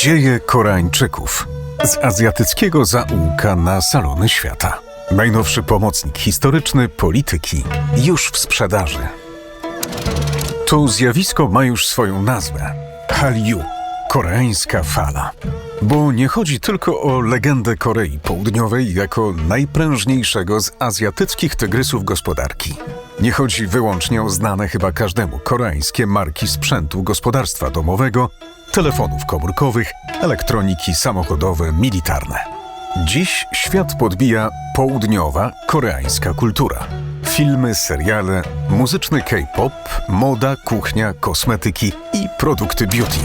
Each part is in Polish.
Dzieje Koreańczyków. Z azjatyckiego zaułka na salony świata. Najnowszy pomocnik historyczny polityki już w sprzedaży. To zjawisko ma już swoją nazwę. Hallyu, koreańska fala. Bo nie chodzi tylko o legendę Korei Południowej jako najprężniejszego z azjatyckich tygrysów gospodarki. Nie chodzi wyłącznie o znane chyba każdemu koreańskie marki sprzętu gospodarstwa domowego, telefonów komórkowych, elektroniki samochodowe, militarne. Dziś świat podbija południowa koreańska kultura. Filmy, seriale, muzyczny K-pop, moda, kuchnia, kosmetyki i produkty beauty.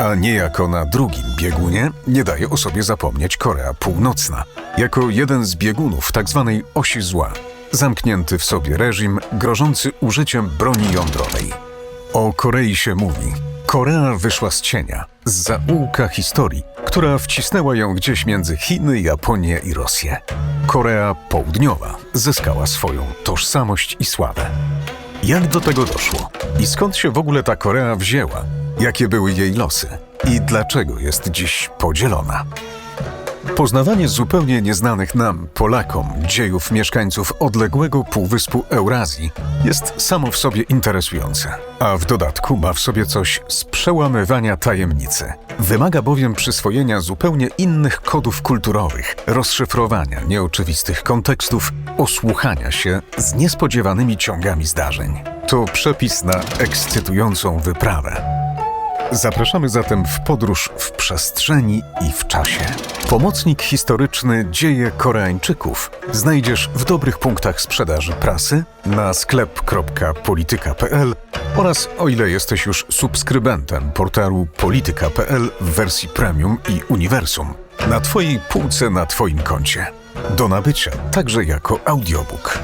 A niejako na drugim biegunie nie daje o sobie zapomnieć Korea Północna, jako jeden z biegunów tzw. osi zła, zamknięty w sobie reżim grożący użyciem broni jądrowej. O Korei się mówi. Korea wyszła z cienia, z zaułka historii, która wcisnęła ją gdzieś między Chiny, Japonię i Rosję. Korea Południowa zyskała swoją tożsamość i sławę. Jak do tego doszło? I skąd się w ogóle ta Korea wzięła? Jakie były jej losy? I dlaczego jest dziś podzielona? Poznawanie zupełnie nieznanych nam, Polakom, dziejów mieszkańców odległego półwyspu Eurazji jest samo w sobie interesujące, a w dodatku ma w sobie coś z przełamywania tajemnicy. Wymaga bowiem przyswojenia zupełnie innych kodów kulturowych, rozszyfrowania nieoczywistych kontekstów, osłuchania się z niespodziewanymi ciągami zdarzeń. To przepis na ekscytującą wyprawę. Zapraszamy zatem w podróż w przestrzeni i w czasie. Pomocnik historyczny Dzieje Koreańczyków znajdziesz w dobrych punktach sprzedaży prasy na sklep.polityka.pl oraz o ile jesteś już subskrybentem portalu polityka.pl w wersji premium i uniwersum na Twojej półce na Twoim koncie. Do nabycia także jako audiobook.